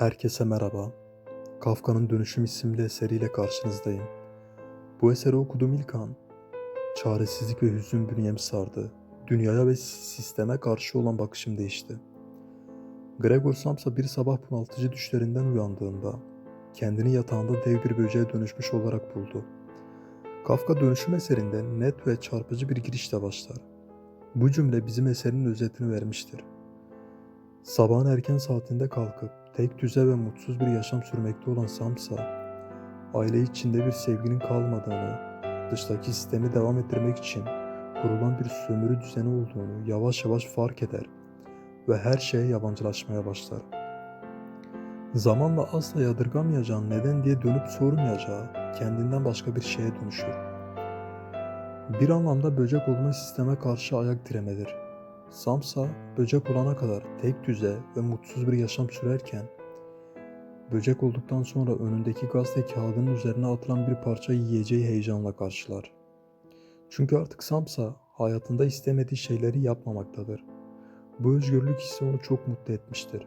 Herkese merhaba. Kafka'nın Dönüşüm isimli eseriyle karşınızdayım. Bu eseri okuduğum ilk an, çaresizlik ve hüzün bünyemi sardı. Dünyaya ve sisteme karşı olan bakışım değişti. Gregor Samsa bir sabah bunaltıcı düşlerinden uyandığında, kendini yatağında dev bir böceğe dönüşmüş olarak buldu. Kafka dönüşüm eserinde net ve çarpıcı bir girişle başlar. Bu cümle bizim eserin özetini vermiştir. Sabahın erken saatinde kalkıp tek düze ve mutsuz bir yaşam sürmekte olan Samsa, aile içinde bir sevginin kalmadığını, dıştaki sistemi devam ettirmek için kurulan bir sömürü düzeni olduğunu yavaş yavaş fark eder ve her şeye yabancılaşmaya başlar. Zamanla asla yadırgamayacağın neden diye dönüp sormayacağı kendinden başka bir şeye dönüşür. Bir anlamda böcek olma sisteme karşı ayak diremedir. Samsa böcek olana kadar tek düze ve mutsuz bir yaşam sürerken böcek olduktan sonra önündeki gazete kağıdının üzerine atılan bir parça yiyeceği heyecanla karşılar. Çünkü artık Samsa hayatında istemediği şeyleri yapmamaktadır. Bu özgürlük hissi onu çok mutlu etmiştir.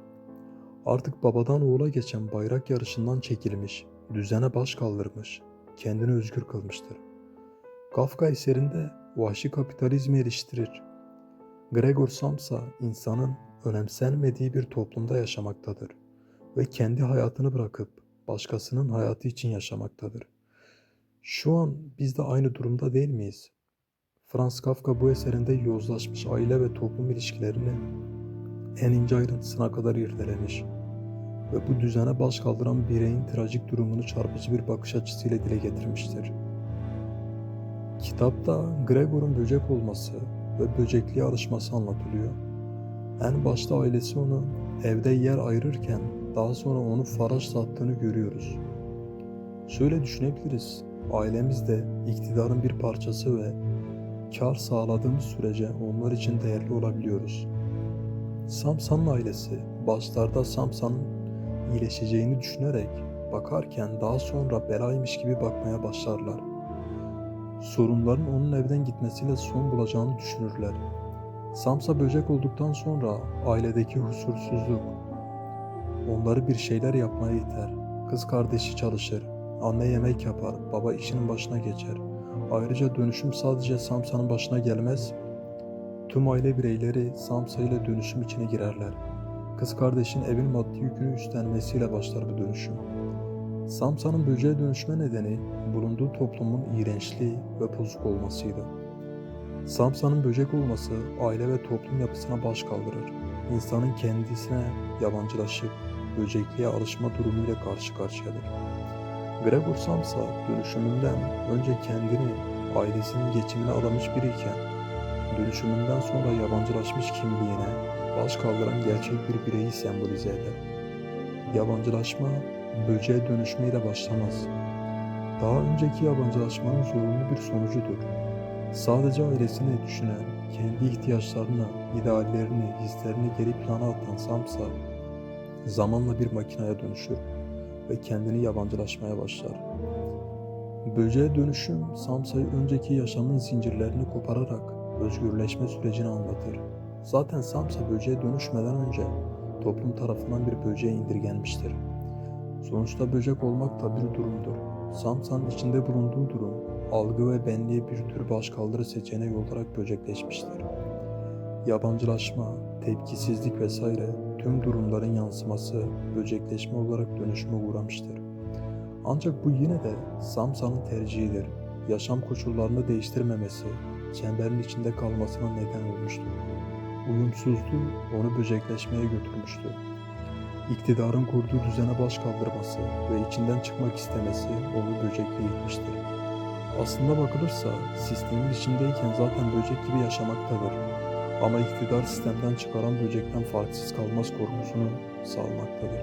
Artık babadan oğula geçen bayrak yarışından çekilmiş, düzene baş kaldırmış, kendini özgür kılmıştır. Kafka eserinde vahşi kapitalizmi eleştirir. Gregor Samsa insanın önemsenmediği bir toplumda yaşamaktadır ve kendi hayatını bırakıp başkasının hayatı için yaşamaktadır. Şu an biz de aynı durumda değil miyiz? Franz Kafka bu eserinde yozlaşmış aile ve toplum ilişkilerini en ince ayrıntısına kadar irdelemiş ve bu düzene baş kaldıran bireyin trajik durumunu çarpıcı bir bakış açısıyla dile getirmiştir. Kitapta Gregor'un böcek olması ve böcekliğe alışması anlatılıyor. En başta ailesi onu evde yer ayırırken daha sonra onu faraş sattığını görüyoruz. Şöyle düşünebiliriz. Ailemiz de iktidarın bir parçası ve kar sağladığımız sürece onlar için değerli olabiliyoruz. Samsa'nın ailesi başlarda Samsa'nın iyileşeceğini düşünerek bakarken daha sonra belaymış gibi bakmaya başlarlar. Sorunların onun evden gitmesiyle son bulacağını düşünürler. Samsa böcek olduktan sonra ailedeki huzursuzluk onları bir şeyler yapmaya iter. Kız kardeşi çalışır, anne yemek yapar, baba işinin başına geçer. Ayrıca dönüşüm sadece Samsa'nın başına gelmez, tüm aile bireyleri Samsa ile dönüşüm içine girerler. Kız kardeşin evin maddi yükünü üstlenmesiyle başlar bu dönüşüm. Samsa'nın böceğe dönüşme nedeni bulunduğu toplumun iğrençliği ve bozuk olmasıydı. Samsa'nın böcek olması aile ve toplum yapısına baş kaldırır. İnsanın kendisine yabancılaşıp böcekliğe alışma durumuyla karşı karşıyadır. Gregor Samsa dönüşümünden önce kendini ailesinin geçimine adamış biriyken dönüşümünden sonra yabancılaşmış kimliğine baş kaldıran gerçek bir bireyi sembolize eder. Yabancılaşma böceğe dönüşmeyle başlamaz. Daha önceki yabancılaşmanın zorunlu bir sonucudur. Sadece ailesini düşünen, kendi ihtiyaçlarını, ideallerini, hislerini geri plana atan Samsa, zamanla bir makineye dönüşür ve kendini yabancılaşmaya başlar. Böceğe dönüşüm, Samsa'yı önceki yaşamın zincirlerini kopararak özgürleşme sürecini anlatır. Zaten Samsa böceğe dönüşmeden önce toplum tarafından bir böceğe indirgenmiştir. Sonuçta böcek olmak da bir durumdur. Samsa'nın içinde bulunduğu durum, algı ve benliğe bir tür başkaldırı seçeneği olarak böcekleşmiştir. Yabancılaşma, tepkisizlik vesaire tüm durumların yansıması böcekleşme olarak dönüşüme uğramıştır. Ancak bu yine de Samsa'nın tercihidir. Yaşam koşullarını değiştirmemesi, çemberin içinde kalmasına neden olmuştur. Uyumsuzluğu onu böcekleşmeye götürmüştü. İktidarın kurduğu düzene baş kaldırması ve içinden çıkmak istemesi onu böcekle yıkmıştır. Aslında bakılırsa sistemin içindeyken zaten böcek gibi yaşamaktadır. Ama iktidar sistemden çıkaran böcekten farksız kalmaz korkusunu salmaktadır.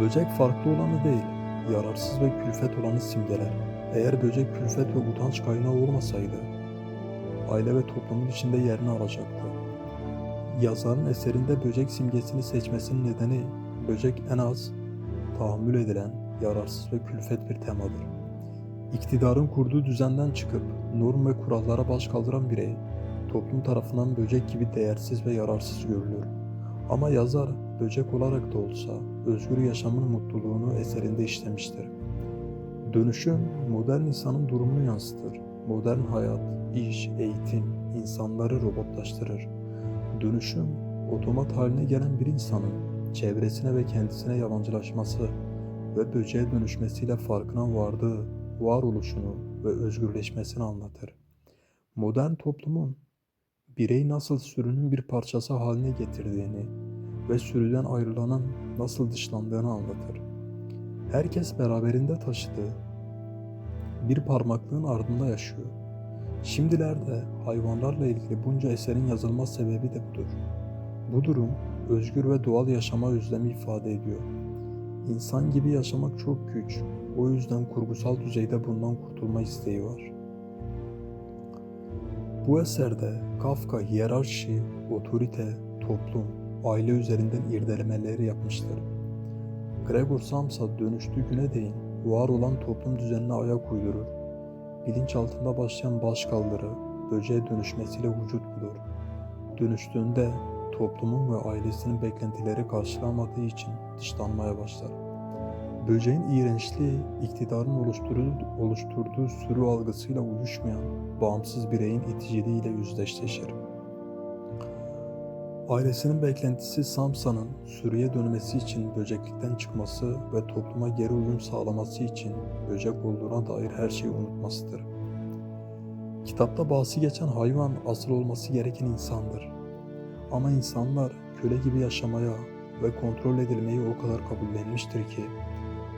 Böcek farklı olanı değil, yararsız ve külfet olanı simgeler. Eğer böcek külfet ve utanç kaynağı olmasaydı, aile ve toplumun içinde yerini alacaktı. Yazarın eserinde böcek simgesini seçmesinin nedeni böcek en az tahammül edilen yararsız ve külfet bir temadır. İktidarın kurduğu düzenden çıkıp norm ve kurallara baş kaldıran birey toplum tarafından böcek gibi değersiz ve yararsız görülür. Ama yazar böcek olarak da olsa özgür yaşamın mutluluğunu eserinde işlemiştir. Dönüşüm modern insanın durumunu yansıtır. Modern hayat, iş, eğitim insanları robotlaştırır. Dönüşüm otomat haline gelen bir insanın çevresine ve kendisine yabancılaşması ve böceğe dönüşmesiyle farkına vardığı varoluşunu ve özgürleşmesini anlatır. Modern toplumun birey nasıl sürünün bir parçası haline getirdiğini ve sürüden ayrılanın nasıl dışlandığını anlatır. Herkes beraberinde taşıdığı bir parmaklığın ardında yaşıyor. Şimdilerde hayvanlarla ilgili bunca eserin yazılma sebebi de budur. Bu durum özgür ve doğal yaşama özlemi ifade ediyor. İnsan gibi yaşamak çok güç. O yüzden kurgusal düzeyde bundan kurtulma isteği var. Bu eserde Kafka hiyerarşi, otorite, toplum, aile üzerinden irdelemeleri yapmıştır. Gregor Samsa dönüştüğü güne değin var olan toplum düzenine ayak uydurur. Bilinç altında başlayan başkaldırı, böceğe dönüşmesiyle vücut bulur. Dönüştüğünde toplumun ve ailesinin beklentileri karşılamadığı için dışlanmaya başlar. Böceğin iğrençliği, iktidarın oluşturduğu, oluşturduğu sürü algısıyla uyuşmayan bağımsız bireyin iticiliğiyle yüzleşleşir. Ailesinin beklentisi Samsa'nın sürüye dönmesi için böceklikten çıkması ve topluma geri uyum sağlaması için böcek olduğuna dair her şeyi unutmasıdır. Kitapta bahsi geçen hayvan asıl olması gereken insandır. Ama insanlar köle gibi yaşamaya ve kontrol edilmeyi o kadar kabullenmiştir ki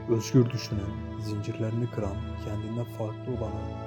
özgür düşünen, zincirlerini kıran, kendinden farklı olanı